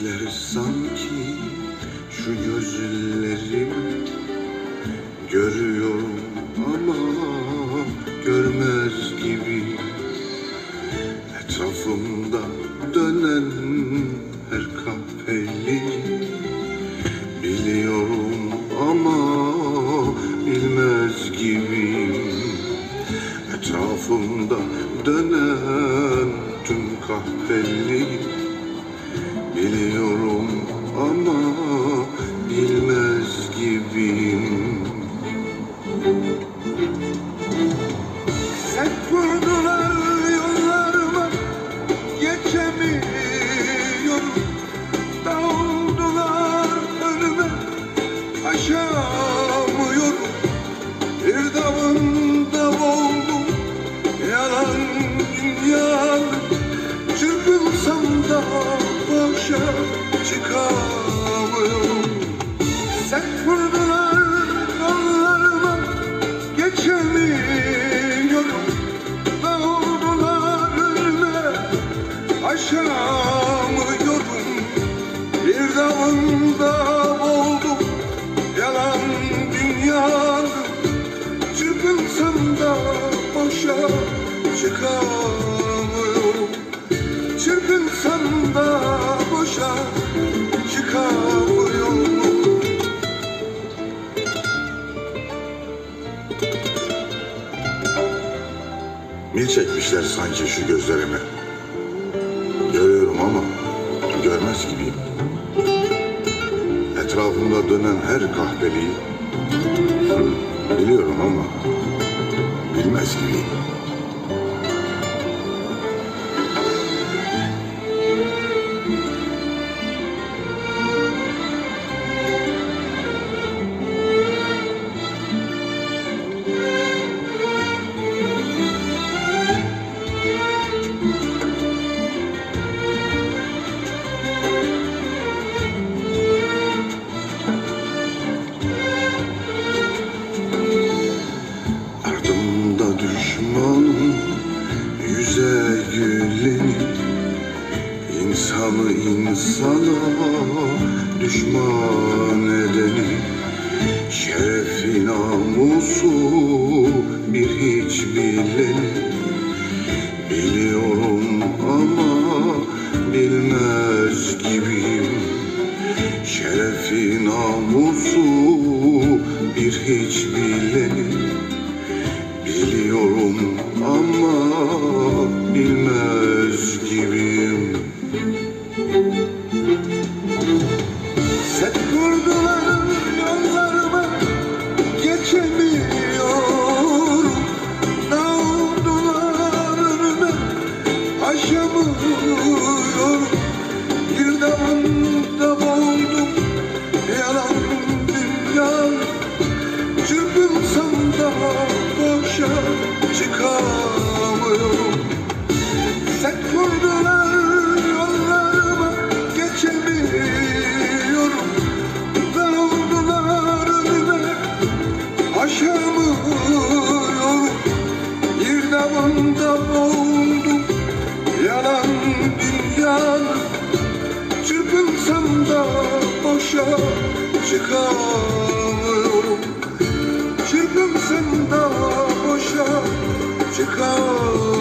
Geçmişler sanki şu gözlerim. Görüyorum ama görmez gibi. Etrafımda dönen her kahveli Biliyorum ama bilmez gibiyim Etrafımda dönen tüm kahveli Biliyorum ama bilmez gibiyim boşa Mil çekmişler sanki şu gözlerime Görüyorum ama görmez gibiyim. Etrafımda dönen her kahveliği Biliyorum ama bilmez gibiyim İnsanı düşman edeni Şerefi namusu bir hiç bileni Biliyorum ama bilmez gibiyim. Şerefi namusu bir hiç bileni boşa çıkamıyorum. Çırpınsam da boşa çıkamıyorum